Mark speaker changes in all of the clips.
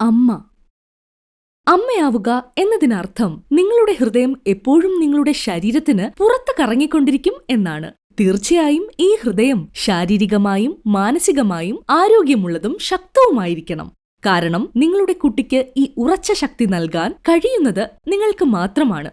Speaker 1: അമ്മ. അമ്മയാവുക എന്നതിനർത്ഥം നിങ്ങളുടെ ഹൃദയം എപ്പോഴും നിങ്ങളുടെ ശരീരത്തിന് പുറത്ത് കറങ്ങിക്കൊണ്ടിരിക്കും എന്നാണ്. തീർച്ചയായും ഈ ഹൃദയം ശാരീരികമായും മാനസികമായും ആരോഗ്യമുള്ളതും ശക്തവുമായിരിക്കണം. കാരണം നിങ്ങളുടെ കുട്ടിക്ക് ഈ ഉറച്ച ശക്തി നൽകാൻ കഴിയുന്നത് നിങ്ങൾക്ക് മാത്രമാണ്.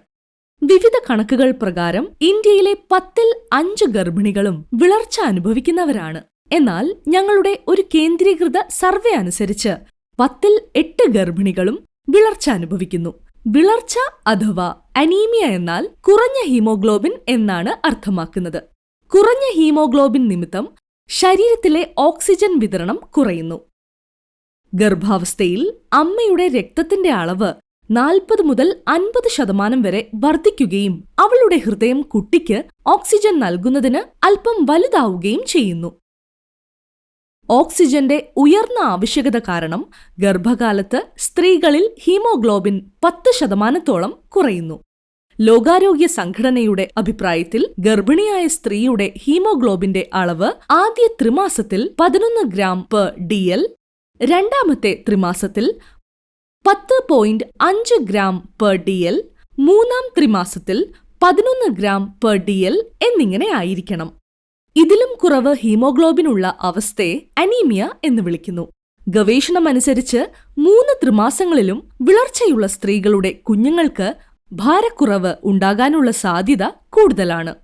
Speaker 1: വിവിധ കണക്കുകൾ പ്രകാരം ഇന്ത്യയിലെ പത്തിൽ അഞ്ച് ഗർഭിണികളും വിളർച്ച അനുഭവിക്കുന്നവരാണ്. എന്നാൽ ഞങ്ങളുടെ ഒരു കേന്ദ്രീകൃത സർവേ അനുസരിച്ച് പത്തിൽ എട്ട് ഗർഭിണികളും വിളർച്ച അനുഭവിക്കുന്നു. വിളർച്ച അഥവാ അനീമിയ എന്നാൽ കുറഞ്ഞ ഹീമോഗ്ലോബിൻ എന്നാണ് അർത്ഥമാക്കുന്നത്. കുറഞ്ഞ ഹീമോഗ്ലോബിൻ നിമിത്തം ശരീരത്തിലെ ഓക്സിജൻ വിതരണം കുറയുന്നു. ഗർഭാവസ്ഥയിൽ അമ്മയുടെ രക്തത്തിന്റെ അളവ് നാൽപ്പത് മുതൽ അൻപത് ശതമാനം വരെ വർദ്ധിക്കുകയും അവളുടെ ഹൃദയം കുട്ടിക്ക് ഓക്സിജൻ നൽകുന്നതിന് അല്പം വലുതാവുകയും ചെയ്യുന്നു. ഓക്സിജന്റെ ഉയർന്ന ആവശ്യകത കാരണം ഗർഭകാലത്ത് സ്ത്രീകളിൽ ഹീമോഗ്ലോബിൻ പത്ത് ശതമാനത്തോളം കുറയുന്നു. ലോകാരോഗ്യ സംഘടനയുടെ അഭിപ്രായത്തിൽ ഗർഭിണിയായ സ്ത്രീയുടെ ഹീമോഗ്ലോബിന്റെ അളവ് ആദ്യ ത്രിമാസത്തിൽ പതിനൊന്ന് ഗ്രാം പെർ ഡി എൽ രണ്ടാമത്തെ ത്രിമാസത്തിൽ പത്ത് പോയിന്റ് അഞ്ച് ഗ്രാം പെർ ഡി എൽ മൂന്നാം ത്രിമാസത്തിൽ പതിനൊന്ന് ഗ്രാം പെർ ഡി എൽ എന്നിങ്ങനെ ആയിരിക്കണം. ഇതിലും കുറവ് ഹീമോഗ്ലോബിൻ ഉള്ള അവസ്ഥയെ അനീമിയ എന്ന് വിളിക്കുന്നു. ഗവേഷണം അനുസരിച്ച് മൂന്ന് ത്രിമാസങ്ങളിലും വിളർച്ചയുള്ള സ്ത്രീകളുടെ കുഞ്ഞുങ്ങൾക്ക് ഭാരക്കുറവ് ഉണ്ടാകാനുള്ള സാധ്യത കൂടുതലാണ്.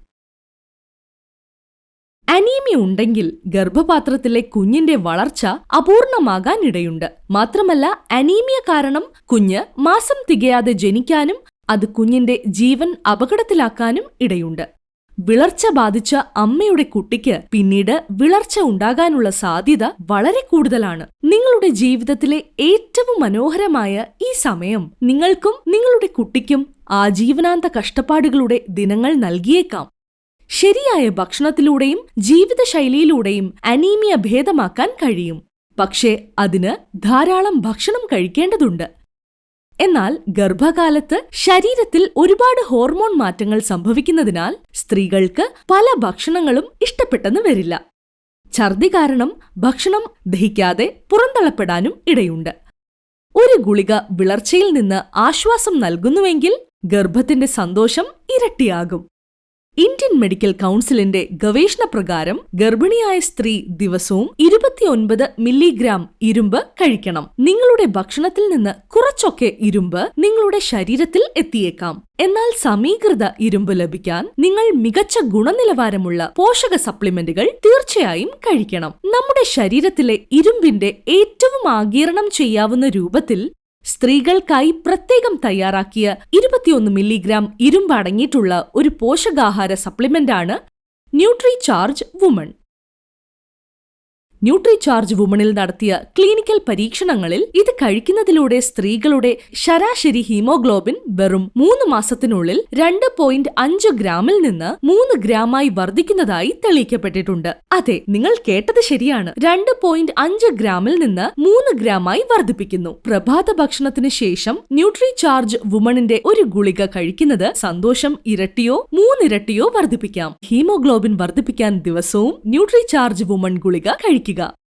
Speaker 1: അനീമിയ ഉണ്ടെങ്കിൽ ഗർഭപാത്രത്തിലെ കുഞ്ഞിന്റെ വളർച്ച അപൂർണമാകാനിടയുണ്ട്. മാത്രമല്ല അനീമിയ കാരണം കുഞ്ഞ് മാസം തികയാതെ ജനിക്കാനും അത് കുഞ്ഞിന്റെ ജീവൻ അപകടത്തിലാക്കാനും ഇടയുണ്ട്. വിളർച്ച ബാധിച്ച അമ്മയുടെ കുട്ടിക്ക് പിന്നീട് വിളർച്ച ഉണ്ടാകാനുള്ള സാധ്യത വളരെ കൂടുതലാണ്. നിങ്ങളുടെ ജീവിതത്തിലെ ഏറ്റവും മനോഹരമായ ഈ സമയം നിങ്ങൾക്കും നിങ്ങളുടെ കുട്ടിക്കും ആജീവനാന്ത കഷ്ടപ്പാടുകളുടെ ദിനങ്ങൾ നൽകിയേക്കാം. ശരിയായ ഭക്ഷണത്തിലൂടെയും ജീവിതശൈലിയിലൂടെയും അനീമിയ ഭേദമാക്കാൻ കഴിയും. പക്ഷേ അതിന് ധാരാളം ഭക്ഷണം കഴിക്കേണ്ടതുണ്ട്. എന്നാൽ ഗർഭകാലത്ത് ശരീരത്തിൽ ഒരുപാട് ഹോർമോൺ മാറ്റങ്ങൾ സംഭവിക്കുന്നതിനാൽ സ്ത്രീകൾക്ക് പല ഭക്ഷണങ്ങളും ഇഷ്ടപ്പെട്ടെന്ന് വരില്ല. ഛർദി കാരണം ഭക്ഷണം ദഹിക്കാതെ പുറന്തള്ളപ്പെടാനും ഇടയുണ്ട്. ഒരു ഗുളിക വിളർച്ചയിൽ നിന്ന് ആശ്വാസം നൽകുന്നുവെങ്കിൽ ഗർഭത്തിന്റെ സന്തോഷം ഇരട്ടിയാകും. ഇന്ത്യൻ മെഡിക്കൽ കൗൺസിലിന്റെ ഗവേഷണ പ്രകാരം ഗർഭിണിയായ സ്ത്രീ ദിവസവും ഇരുപത്തിയൊൻപത് മില്ലിഗ്രാം ഇരുമ്പ് കഴിക്കണം. നിങ്ങളുടെ ഭക്ഷണത്തിൽ നിന്ന് കുറച്ചൊക്കെ ഇരുമ്പ് നിങ്ങളുടെ ശരീരത്തിൽ എത്തിയേക്കാം. എന്നാൽ സമീകൃത ഇരുമ്പ് ലഭിക്കാൻ നിങ്ങൾ മികച്ച ഗുണനിലവാരമുള്ള പോഷക സപ്ലിമെന്റുകൾ തീർച്ചയായും കഴിക്കണം. നമ്മുടെ ശരീരത്തിലെ ഇരുമ്പിന്റെ ഏറ്റവും ആഗീരണം ചെയ്യാവുന്ന രൂപത്തിൽ സ്ത്രീകൾക്കായി പ്രത്യേകം തയ്യാറാക്കിയ ഇരുപത്തിയൊന്ന് മില്ലിഗ്രാം ഇരുമ്പ് അടങ്ങിയിട്ടുള്ള ഒരു പോഷകാഹാര സപ്ലിമെന്റാണ് nutri charge woman nutri charge വുമണിൽ നടത്തിയ ക്ലിനിക്കൽ പരീക്ഷണങ്ങളിൽ ഇത് കഴിക്കുന്നതിലൂടെ സ്ത്രീകളുടെ ശരാശരി ഹീമോഗ്ലോബിൻ വെറും മൂന്ന് മാസത്തിനുള്ളിൽ രണ്ട് പോയിന്റ് അഞ്ച് ഗ്രാമിൽ നിന്ന് മൂന്ന് ഗ്രാമായി വർദ്ധിക്കുന്നതായി തെളിയിക്കപ്പെട്ടിട്ടുണ്ട്. അതെ നിങ്ങൾ കേട്ടത് ശരിയാണ്. രണ്ട് പോയിന്റ് അഞ്ച് ഗ്രാമിൽ നിന്ന് മൂന്ന് ഗ്രാമായി വർദ്ധിപ്പിക്കുന്നു. പ്രഭാത ഭക്ഷണത്തിന് ശേഷം ന്യൂട്രി ചാർജ് വുമണിന്റെ ഒരു ഗുളിക കഴിക്കുന്നത് സന്തോഷം ഇരട്ടിയോ മൂന്നിരട്ടിയോ വർദ്ധിപ്പിക്കാം. ഹീമോഗ്ലോബിൻ വർദ്ധിപ്പിക്കാൻ ദിവസവും ന്യൂട്രി ചാർജ് വുമൺ ഗുളിക കഴിക്കുക. ಈಗ